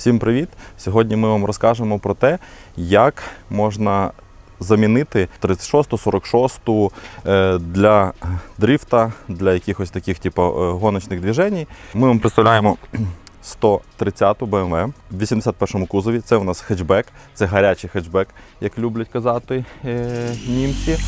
Всім привіт! Сьогодні ми вам розкажемо про те, як можна замінити 36-ту, 46-ту е, для дрифта, для якихось таких типу, е, гоночних движень. Ми вам представляємо 130-ту BMW в 81-му кузові. Це у нас хетчбек, це гарячий хетчбек, як люблять казати е, німці.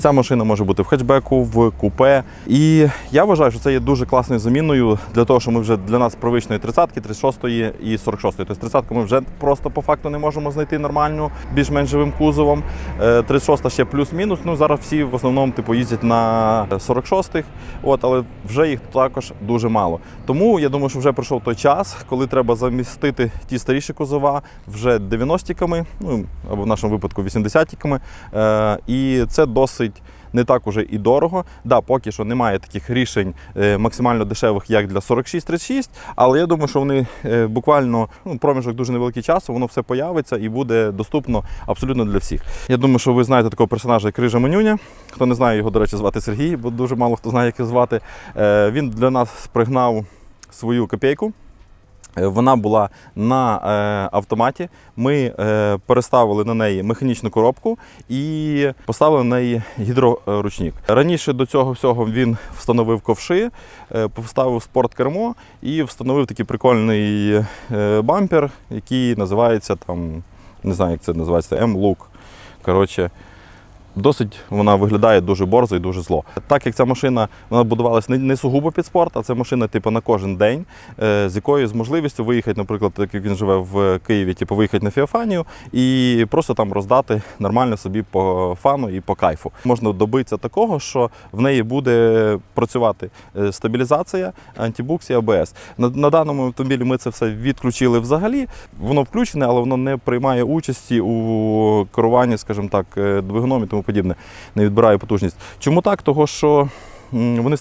Ця машина може бути в хетчбеку, в купе. І я вважаю, що це є дуже класною заміною для того, що ми вже для нас привичної 30-ки, 36-ї і 46-ї. Тобто 30-ку ми вже просто по факту не можемо знайти нормальну, більш-менш живим кузовом. Е, 36-та ще плюс-мінус. Ну зараз всі в основному типу їздять на 46-х, от, але вже їх також дуже мало. Тому я думаю, що вже прийшов той час, коли треба замістити ті старіші кузова вже 90-ками, ну або в нашому випадку 80-ками. Е, і це досить не так уже і дорого. Да, поки що немає таких рішень е, максимально дешевих, як для 46-36, але я думаю, що вони е, буквально ну, проміжок дуже невеликий часу, воно все появиться і буде доступно абсолютно для всіх. Я думаю, що ви знаєте такого персонажа, як Крижа Менюня. Хто не знає, його, до речі, звати Сергій, бо дуже мало хто знає, як його звати. Е, Він для нас пригнав свою копійку. Е, Вона була на е, автоматі. Ми е, переставили на неї механічну коробку і поставили на неї гідроручник. Раніше до цього всього він встановив ковши, поставив спорткермо і встановив такий прикольний бампер, який називається там, не знаю, як це називається, М-лук. Коротше, Досить вона виглядає дуже борзо і дуже зло. Так як ця машина вона будувалася не, сугубо під спорт, а це машина типу на кожен день, е, з якою з можливістю виїхати, наприклад, так як він живе в Києві, типу виїхати на Феофанію і просто там роздати нормально собі по фану і по кайфу. Можна добитися такого, що в неї буде працювати е, стабілізація, антибукс і АБС. На, на даному автомобілі ми це все відключили взагалі. Воно включене, але воно не приймає участі у керуванні, скажімо так, е, двигуном і тому подібне, не відбирає потужність. Чому так? Того, що вони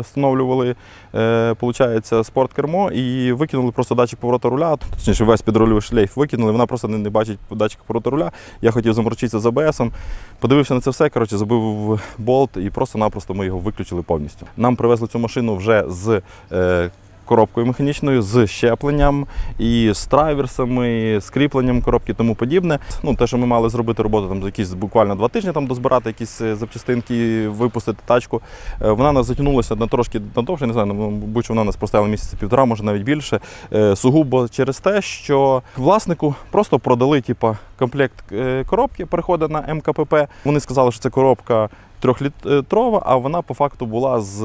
встановлювали е, получається, спорткермо і викинули просто датчик повороту руля, точніше весь підрульовий шлейф викинули, вона просто не, бачить датчик повороту руля. Я хотів заморочитися з АБСом, подивився на це все, коротше, забив болт і просто-напросто ми його виключили повністю. Нам привезли цю машину вже з. Коробкою механічною з щепленням і з траверсами, з кріпленням коробки тому подібне. Ну, те, що ми мали зробити роботу там за якісь буквально два тижні, там дозбирати якісь е, запчастинки, випустити тачку. Е, Вона нас затягнулася на трошки надовше, не знаю, ну, мабуть, що вона нас простояла місяця півтора, може навіть більше. Е, Сугубо через те, що власнику просто продали типа, комплект коробки, переходить на МКПП. Вони сказали, що це коробка. Трьохлітрова, а вона по факту була з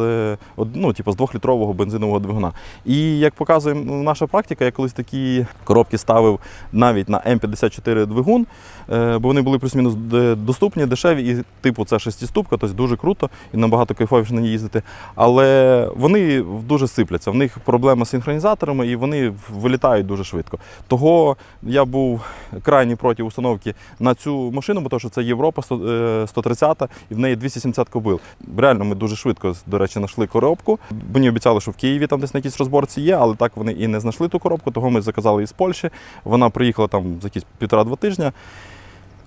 ну, типу, з двохлітрового бензинового двигуна. І як показує наша практика, я колись такі коробки ставив навіть на М54 двигун, е, бо вони були плюс-мінус доступні, дешеві, і типу це шестиступка, тобто дуже круто і набагато кайфовіше на ній їздити. Але вони дуже сипляться. В них проблема з синхронізаторами і вони вилітають дуже швидко. Того я був крайні проти установки на цю машину, бо то, що це Європа 100, е, 130 і в неї 270 кобил. Реально, ми дуже швидко, до речі, знайшли коробку. Мені обіцяли, що в Києві там десь на якійсь розборці є, але так вони і не знайшли ту коробку, того ми заказали із Польщі. Вона приїхала там за якісь півтора-два тижня.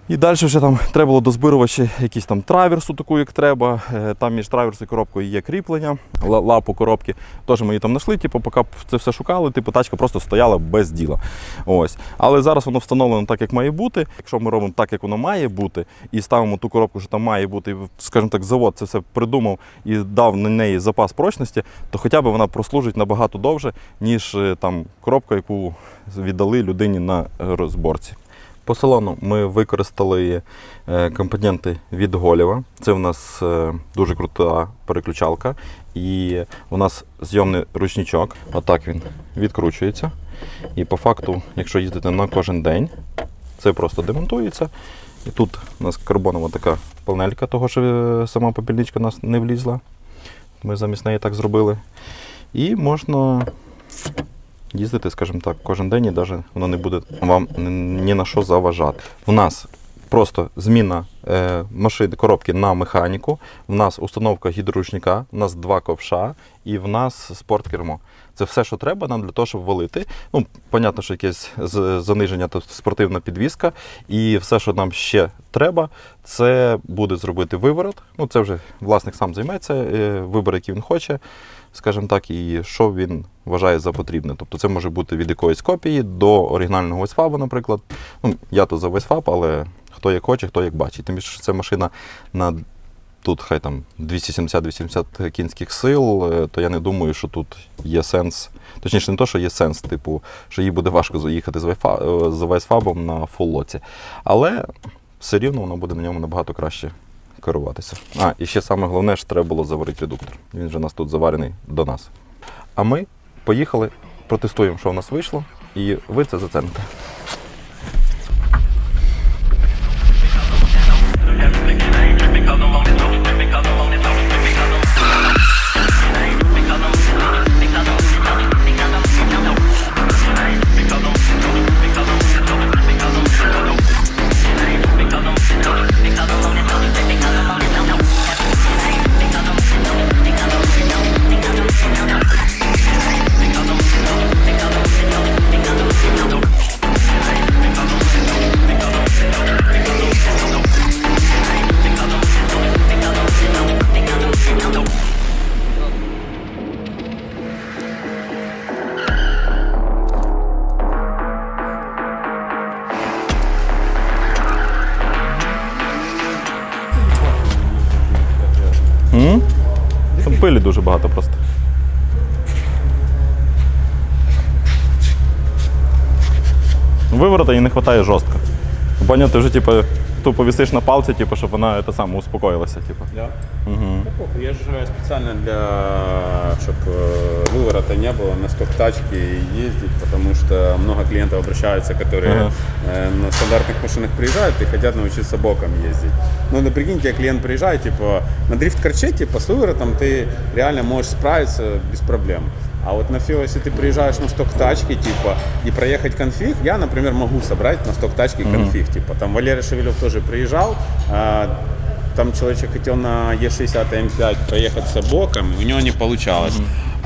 І далі вже там треба було ще якийсь там траверсу, таку, як треба. Е, Там між траверсом і коробкою є кріплення, лапу коробки. Теж ми її там знайшли, типу, поки це все шукали, типу, тачка просто стояла без діла. Ось. Але зараз воно встановлено так, як має бути. Якщо ми робимо так, як воно має бути, і ставимо ту коробку, що там має бути, скажімо так, завод це все придумав і дав на неї запас прочності, то хоча б вона прослужить набагато довше, ніж е, там коробка, яку віддали людині на розборці. По салону ми використали е, компоненти від Голєва. Це у нас е, дуже крута переключалка. І у нас зйомний ручничок. Отак він відкручується. І по факту, якщо їздити на кожен день, це просто демонтується. І тут у нас карбонова така панелька, того що е, сама попільничка у нас не влізла. Ми замість неї так зробили. І можна їздити, скажімо так, кожен день і навіть воно не буде вам ні на що заважати. У нас Просто зміна е, машини коробки на механіку. В нас установка гідроручника, в нас два ковша і в нас спорткермо. Це все, що треба нам для того, щоб валити. Ну, понятно, що якесь заниження, то спортивна підвізка. І все, що нам ще треба, це буде зробити виворот. Ну, це вже власник сам займеться, е, вибір, який він хоче, скажімо так, і що він вважає за потрібне. Тобто це може бути від якоїсь копії до оригінального весфабу, наприклад. Ну, я то за весфаб, але хто як хоче, хто як бачить. Тим більше, що це машина на тут хай там 270-280 кінських сил, е, то я не думаю, що тут є сенс. Точніше, не то, що є сенс, типу, що їй буде важко заїхати з, е, з вайсфабом на фуллоці. Але все рівно воно буде на ньому набагато краще керуватися. А, і ще саме головне, що треба було заварити редуктор. Він вже у нас тут заварений до нас. А ми поїхали, протестуємо, що у нас вийшло, і ви це зацените. Там пилі дуже багато просто. Виворота їй не вистачає жорстко. Баня ти вже типу, тупо висиш на палці, типу, щоб вона це саме успокоїлася. Типу. Да? Угу. Я же специально для, чтобы выворота не было, на стоп-тачке ездить, потому что много клиентов обращаются, которые Ага. э, на стандартных машинах приезжают и хотят научиться боком ездить. Ну, на прикиньте, клиент приезжает, типа, на дрифт-карче, типа, с выворотом ты реально можешь справиться без проблем. А вот на Фио, если ты приезжаешь на сток-тачке, типа, и проехать конфиг, я, например, могу собрать на сток-тачке конфиг, типа, там Валерий Шевелев тоже приезжал, а, там человечек хотел на Е60 М5 проехаться боком, у него не получалось.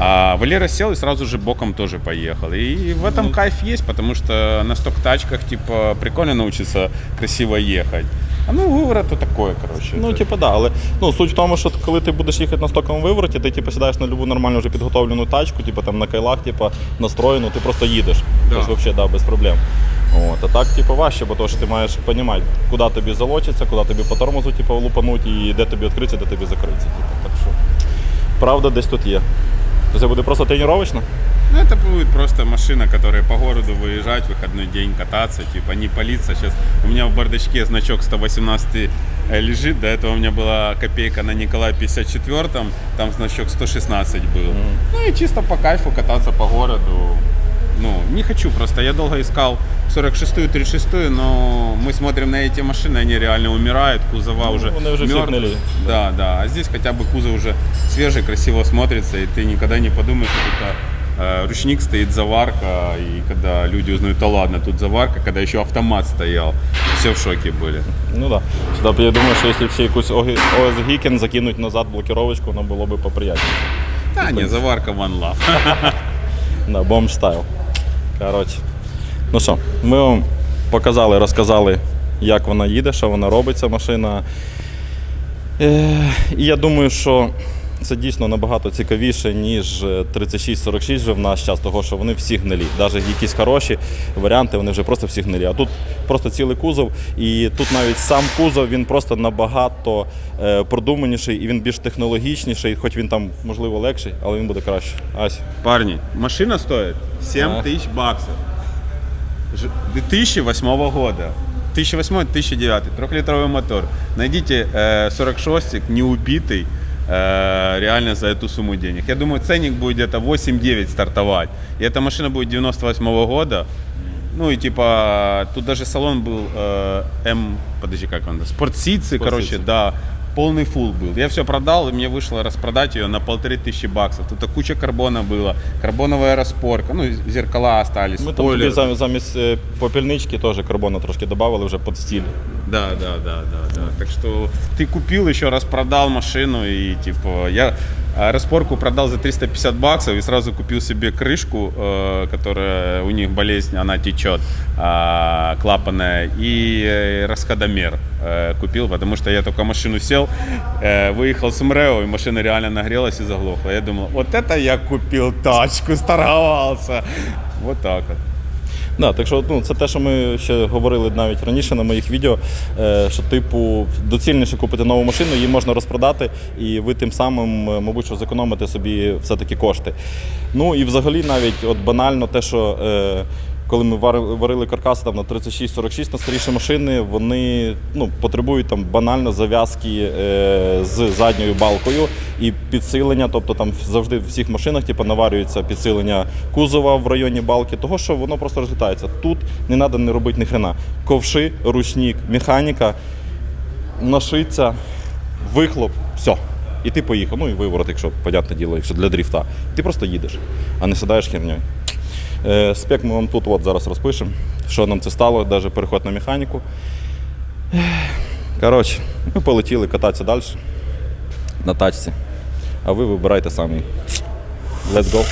А Валера сел и сразу же боком тоже поехал. И в этом кайф есть, потому что на сток-тачках, типа, прикольно научиться красиво ехать. А ну, выворот то такое, короче. Ну, типу, да, але ну, суть в тому, що коли ти будеш їхати на стоковому вивороті, ти типу, сідаєш на любу нормальну вже підготовлену тачку, типу там на кайлах, типу, настроєну, ти просто їдеш. Да. Тобто, взагалі, да, без проблем. От, а так, типу, важче, бо то, що ти маєш розуміти, куди тобі залочиться, куди тобі по тормозу типу, лупануть, і де тобі відкриться, де тобі закриться. Типу. Так що правда десь тут є. То це буде просто тренувачно? Ну, это будет просто машина, которая по городу выезжать, в выходной день кататься, типа не палиться. Сейчас у меня в бардачке значок 118 э, лежит, до этого у меня была копейка на Николая 54, там значок 116 был. Ну и чисто по кайфу кататься по городу. Ну, не хочу просто, я долго искал 46-ю, 36-ю, но мы смотрим на эти машины, они реально умирают, кузова уже они уже все мертвые. гнили. Да, да. А здесь хотя бы кузов уже свежий, красиво смотрится, и ты никогда не подумаешь, что это э, ручник стоит заварка, и когда люди узнают, да ладно, тут заварка, когда еще автомат стоял, все в шоке были. Ну так. Да. Сюди, я думаю, що якщо всі якусь ОС Гікен закинуть назад блокировочку, воно було б поприятніше. Да, не, заварка one love. Да, бомж стайл. Коротше. Ну що, ми вам показали, розказали, як вона їде, що вона робить, ця машина. Е, і я думаю, що це дійсно набагато цікавіше, ніж е, 36-46 вже в наш час, того що вони всі гнилі. Навіть якісь хороші варіанти, вони вже просто всі гнилі. А тут просто цілий кузов, і тут навіть сам кузов він просто набагато е, продуманіший і він більш технологічніший, хоч він там, можливо, легший, але він буде краще. Ась. Парни, машина стоит 7 А. тысяч баксов. Ж- 2008 года. 2008-2009, трехлитровый мотор. Найдите э, 46 не убитый, э, реально за эту сумму денег. Я думаю, ценник будет где-то 8-9 стартовать. И эта машина будет 98 года. Ну и типа, тут даже салон был э, М, подожди, как он, спортсицы, короче, Спортсицы. да, полный фул был. Я все продал, и мне вышло распродать ее на полторы тысячи баксов. Тут куча карбона было, карбоновая распорка, ну, зеркала остались, Ми там спойлер. тобі замість, замість е, попільнички теж карбону трошки додали вже під стіль. Да, да, да, да, да. Так что ты купил, еще раз продал машину и типа я а, распорку продал за 350 баксов и сразу купил себе крышку, э, которая у них болезнь, она течет, а, клапанная, и э, расходомер э, купил, потому что я только машину сел, выехал с МРЭО, и машина реально нагрелась и заглохла. Я думал, вот это я купил тачку, старовался. Вот так вот. Да, так що ну, це те, що ми ще говорили навіть раніше на моїх відео, е, що типу доцільніше купити нову машину, її можна розпродати, і ви тим самим, е, мабуть, що зекономите собі все-таки кошти. Ну і взагалі навіть от банально те, що е, коли ми варили каркаси там на 36-46 на старіші машини, вони ну, потребують там банально зав'язки е, з задньою балкою і підсилення. Тобто там завжди в всіх машинах типу, наварюється підсилення кузова в районі балки, того що воно просто розлітається. Тут не треба не робити ні хрена. Ковши, ручник, механіка, нашиться, вихлоп, все. І ти поїхав. Ну і виворот, якщо, понятне діло, якщо для дріфта. Ти просто їдеш, а не сідаєш херньою. Е, спек ми вам тут от зараз розпишемо, що нам це стало, навіть переход на механіку. Коротше, ми полетіли кататися далі на тачці. А ви вибирайте самі. Let's go!